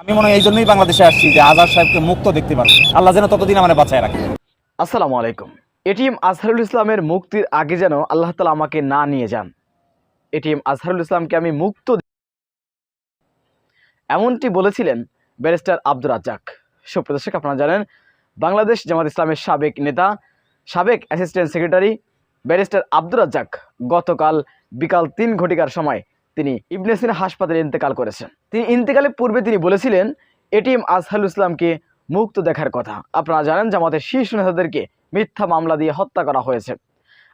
আমি মনে হয় এই জন্যই বাংলাদেশে আসছি যে আজাদ সাহেবকে মুক্ত দেখতে পারব। আল্লাহ যেন ততদিন আমার বাঁচায় রাখে। আসসালামু আলাইকুম। এটিএম আজহারুল ইসলামের মুক্তির আগে যেন আল্লাহ তালা আমাকে না নিয়ে যান। এটিএম আজহারুল ইসলামকে আমি মুক্ত এমনটি বলেছিলেন ব্যারিস্টার আব্দুর রাজ্জাক। সুপ্রদর্শক আপনারা জানেন, বাংলাদেশ জামাত ইসলামের সাবেক নেতা, সাবেক assistant secretary barrister Abdur Razzak গতকাল বিকাল তিন ঘটিকার সময় তিনি ইবনে সিনা হাসপাতালে ইন্তেকাল করেছেন। তিনি ইন্তেকালের পূর্বে তিনি বলেছিলেন এটিএম আজহারুল ইসলামকে মুক্ত দেখার কথা। আপনারা জানেন জামাতের শীর্ষ নেতাদেরকে মিথ্যা মামলা দিয়ে হত্যা করা হয়েছে।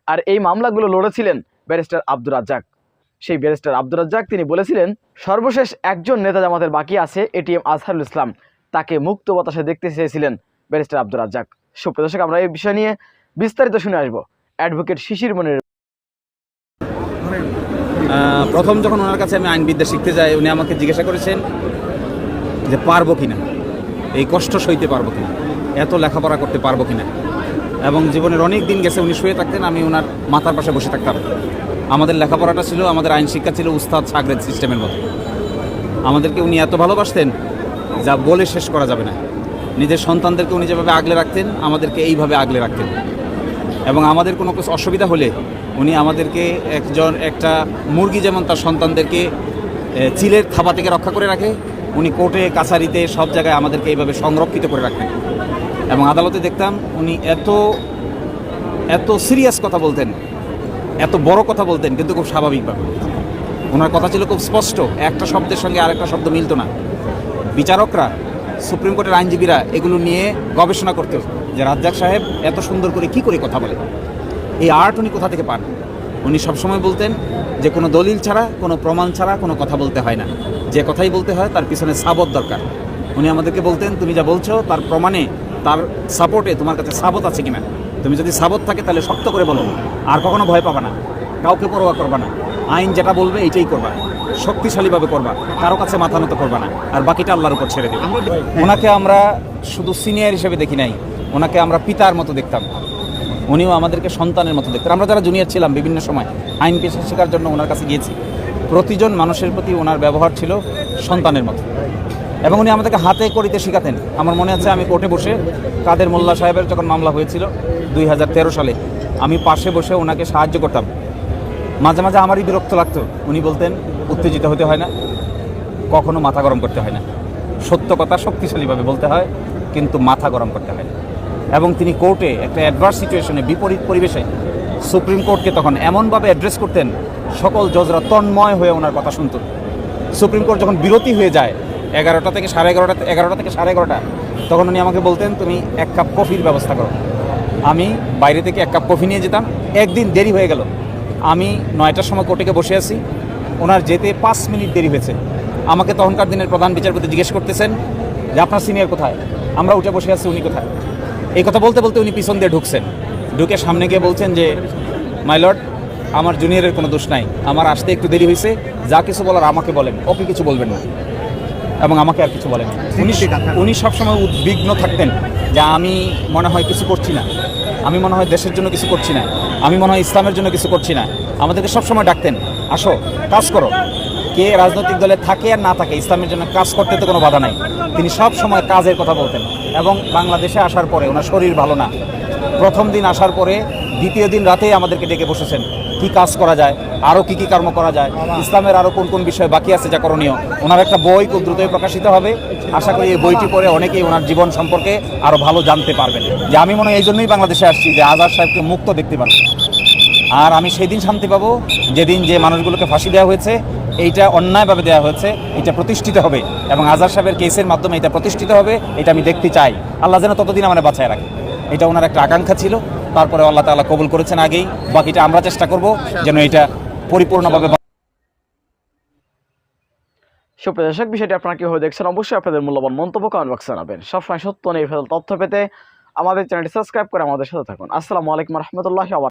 আর এই মামলাগুলো লড়েছিলেন ব্যারিস্টার আব্দুর রাজ্জাক। সেই ব্যারিস্টার আব্দুর রাজ্জাক তিনি বলেছিলেন, সর্বশেষ একজন নেতা জামাতের বাকি আছে এটিএম আজহারুল ইসলাম। তাকে মুক্ত বাতাসে দেখতে চেয়েছিলেন ব্যারিস্টার আব্দুর রাজ্জাক। সুপ্রদর্শক আমরা এই বিষয় নিয়ে বিস্তারিত শুনে আসব। অ্যাডভোকেট শিশির মনির প্রথম যখন ওনার কাছে আমি আইনবিদ্যা শিখতে যাই, উনি আমাকে জিজ্ঞাসা করেছেন যে পারব কিনা? এই কষ্ট সইতে পারব কিনা? এত লেখাপড়া করতে পারব কিনা? এবং জীবনের অনেক দিন গেছে উনি শুয়ে থাকতেন, আমি ওনার মাথার পাশে বসে থাকতাম। আমাদের লেখাপড়াটা ছিল, আমাদের আইন শিক্ষা ছিল উস্তাদ সাগরেদ সিস্টেমের মতো। আমাদেরকে উনি এত ভালোবাসতেন, যা বলে শেষ করা যাবে না। নিজের সন্তানদেরকে উনি যেভাবে আগলে রাখতেন, আমাদেরকে এইভাবে আগলে রাখতেন। এবং আমাদের কোনো কিছু অসুবিধা হলে উনি আমাদেরকে একজন, একটা মুরগি যেমন তার সন্তানদেরকে চিলের থাবা থেকে রক্ষা করে রাখে, উনি কোর্টে, কাছারিতে, সব জায়গায় আমাদেরকে এইভাবে সংরক্ষিত করে রাখতেন এবং আদালতে দেখতাম উনি এত এত সিরিয়াস কথা বলতেন, এত বড় কথা বলতেন, কিন্তু খুব স্বাভাবিকভাবে। ওনার কথা ছিল খুব স্পষ্ট, একটা শব্দের সঙ্গে আরেকটা শব্দ মিলতো না। বিচারকরা, সুপ্রিম কোর্টের আইনজীবীরা এগুলো নিয়ে গবেষণা করতে। যে রাজ্জাক সাহেব এত সুন্দর করে কি করে কথা বলে? এই আর্ট উনি কোথা থেকে পান? উনি সবসময় বলতেন যে কোনো দলিল ছাড়া কোনো প্রমাণ ছাড়া কোনো কথা বলতে হয় না। যে কথাই বলতে হয় তার পিছনে সাবত দরকার। উনি আমাদেরকে বলতেন তুমি যা বলছো তার প্রমাণে তার সাপোর্টে তোমার কাছে সাবত আছে কিনা তুমি যদি সাবত থাকে তাহলে শক্ত করে বলো। আর কখনো ভয় পাবা না। কাউকে পরোয়া করবা না। আইন যেটা বলবে এইটাই করবা। শক্তিশালীভাবে করবা। কারও কাছে মাথা নত করবা না। আর বাকিটা আল্লাহর উপর ছেড়ে দেবে। ওনাকে আমরা শুধু সিনিয়র হিসেবে দেখি নাই। ওনাকে আমরা পিতার মতো দেখতাম। উনিও আমাদেরকে সন্তানের মতো দেখতেন আমরা যারা জুনিয়র ছিলাম বিভিন্ন সময় আইন পেশা শেখার জন্য ওনার কাছে গিয়েছি। প্রতিজন মানুষের প্রতি ওনার ব্যবহার ছিল সন্তানের মতো। এবং উনি আমাদেরকে হাতে করিতে শেখাতেন। আমার মনে আছে, আমি কোর্টে বসে কাদের মোল্লা সাহেবের যখন মামলা হয়েছিল দুই হাজার তেরো সালে, আমি পাশে বসে ওনাকে সাহায্য করতাম। মাঝে মাঝে আমারই বিরক্ত লাগতো। উনি বলতেন, উত্তেজিত হতে হয় না। কখনো মাথা গরম করতে হয় না। সত্য কথা শক্তিশালীভাবে বলতে হয়, কিন্তু মাথা গরম করতে হয় না। এবং তিনি কোর্টে একটা অ্যাডভার্স সিচুয়েশনে বিপরীত পরিবেশে সুপ্রিম কোর্টকে তখন এমনভাবে অ্যাড্রেস করতেন, সকল জজরা তন্ময় হয়ে ওনার কথা শুনত সুপ্রিম কোর্ট যখন বিরতি হয়ে যায়, এগারোটা থেকে সাড়ে এগারোটা এগারোটা থেকে সাড়ে এগারোটা, তখন উনি আমাকে বলতেন, তুমি এক কাপ কফির ব্যবস্থা করো। আমি বাইরে থেকে এক কাপ কফি নিয়ে যেতাম, একদিন দেরি হয়ে গেল। আমি নয়টার সময় কোর্টে বসে আছি, ওনার যেতে পাঁচ মিনিট দেরি হয়েছে। আমাকে তখনকার দিনের প্রধান বিচারপতি জিজ্ঞেস করতেছেন যে, আপনার সিনিয়র কোথায়? আমরা উঠে বসে আছি, উনি কোথায়? এই কথা বলতে বলতে উনি পিছন দিয়ে ঢুকছেন। ঢুকে সামনে গিয়ে বলছেন যে মাই লর্ড আমার জুনিয়রের কোনো দোষ নাই। আমার আসতে একটু দেরি হয়েছে। যা কিছু বলার আমাকে বলেন। ওকে কিছু বলবেন না। এবং আমাকে আর কিছু বলেন। উনি উনি সবসময় উদ্বিগ্ন থাকতেন যে আমি মনে হয় কিছু করছি না। আমি মনে হয় দেশের জন্য কিছু করছি না। আমি মনে হয় ইসলামের জন্য কিছু করছি না। আমাদেরকে সবসময় ডাকতেন। আসো কাজ করো। কে রাজনৈতিক দলে থাকে আর না থাকে, ইসলামের জন্য কাজ করতে তো কোনো বাধা নাই। তিনি সব সময় কাজের কথা বলতেন এবং বাংলাদেশে আসার পরে ওনার শরীর ভালো না। প্রথম দিন আসার পরে দ্বিতীয় দিন রাতেই আমাদেরকে ডেকে বসেছেন, কি কাজ করা যায় আরও কি কি কর্ম করা যায়, ইসলামের আরও কোন কোন বিষয় বাকি আছে যা করণীয়, ওনার একটা বই খুব দ্রুতই প্রকাশিত হবে। আশা করি এই বইটি পড়ে অনেকেই ওনার জীবন সম্পর্কে আরও ভালো জানতে পারবেন। যে আমি মনে হয় এই জন্যই বাংলাদেশে আসছি যে আজাদ সাহেবকে মুক্ত দেখতে পারব। আর আমি সেই দিন শান্তি পাবো, যেদিন যে মানুষগুলোকে ফাঁসি দেওয়া হয়েছে এইটা অন্যায়ভাবে দেওয়া হয়েছে, এটা প্রতিষ্ঠিত হবে এবং আজাদ সাহেবের কেসের মাধ্যমে এটা প্রতিষ্ঠিত হবে, এটা আমি দেখতে চাই। আল্লাহ যেন ততদিন আমার বাঁচায় রাখে। এটা ওনার একটা আকাঙ্ক্ষা ছিল, তারপরে আল্লাহ তাআলা কবুল করেছেন আগেই। বাকিটা আমরা চেষ্টা করব যেন এটা পরিপূর্ণভাবে সুপ্রদর্শক বিষয়টি আপনারা কীভাবে দেখছেন অবশ্যই আপনাদের মূল্যবান মন্তব্য কমেন্ট বক্সে জানাবেন। সবসময় সত্য নির্ভেজাল তথ্য পেতে আমাদের চ্যানেলটি সাবস্ক্রাইব করে আমাদের সাথে থাকুন। আসসালামু আলাইকুম রহমতুল্লাহ